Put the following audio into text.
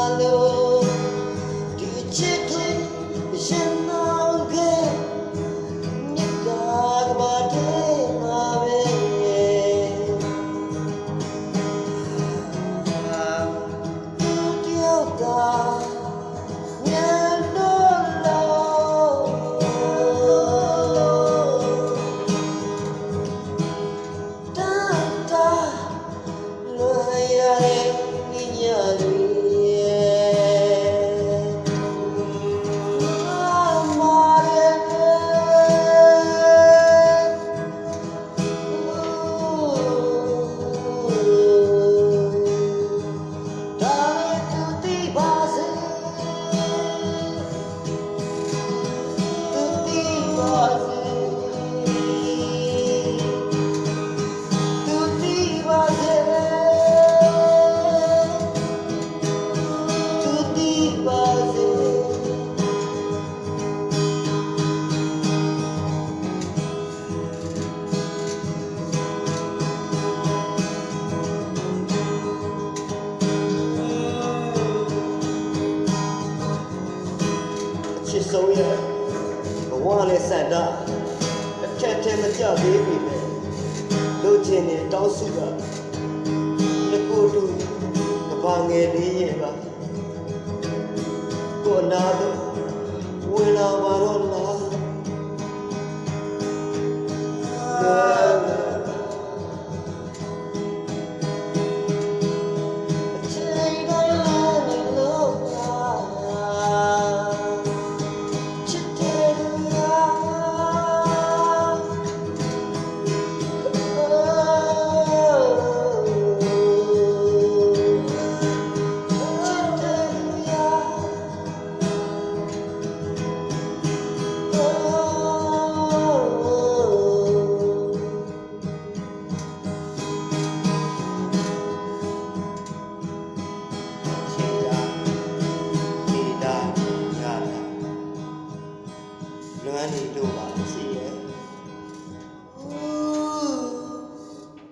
the ဆုံးရဲ့ဘဝနဲ့စန္ဒတစ်ချက်တည်းမကြသေးပြီပဲလိုချင်တဲ့တောင်းစုကတကူတူကဘာငယ်လေးရဲ့ပါကိုနာတော့ဝင်လာပါတော့လား Hallelujah.